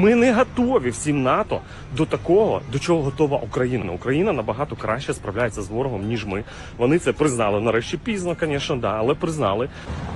Ми не готові всім НАТО до такого, до чого готова Україна. Україна набагато краще справляється з ворогом, ніж ми. Вони це признали. Нарешті пізно, звісно, да, але признали.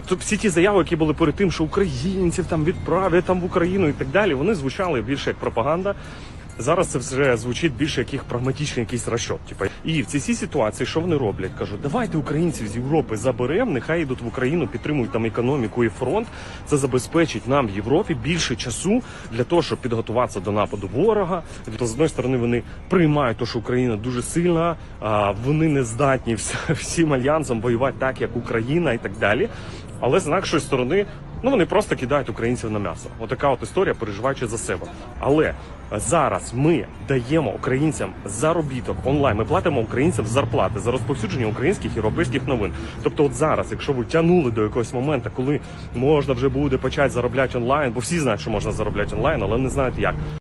Тут всі ті заяви, які були перед тим, що українців там відправлять там в Україну і так далі, вони звучали більше як пропаганда. Зараз це вже звучить більше як їх прагматичний якийсь розчот. Типу. І в цій ситуації, що вони роблять? Кажуть, давайте українців з Європи заберемо, нехай йдуть в Україну, підтримують там економіку і фронт. Це забезпечить нам в Європі більше часу для того, щоб підготуватися до нападу ворога. Тобто, з одної сторони, вони приймають те, що Україна дуже сильна, а вони не здатні всім альянсом воювати так, як Україна і так далі. Але з іншої сторони, ну вони просто кидають українців на м'ясо. Отака от історія, переживаючи за себе. Але зараз ми даємо українцям заробіток онлайн. Ми платимо українцям зарплати за розповсюдження українських європейських новин. Тобто, от зараз, якщо ви тягнули до якогось моменту, коли можна вже буде почати заробляти онлайн, бо всі знають, що можна заробляти онлайн, але не знають як.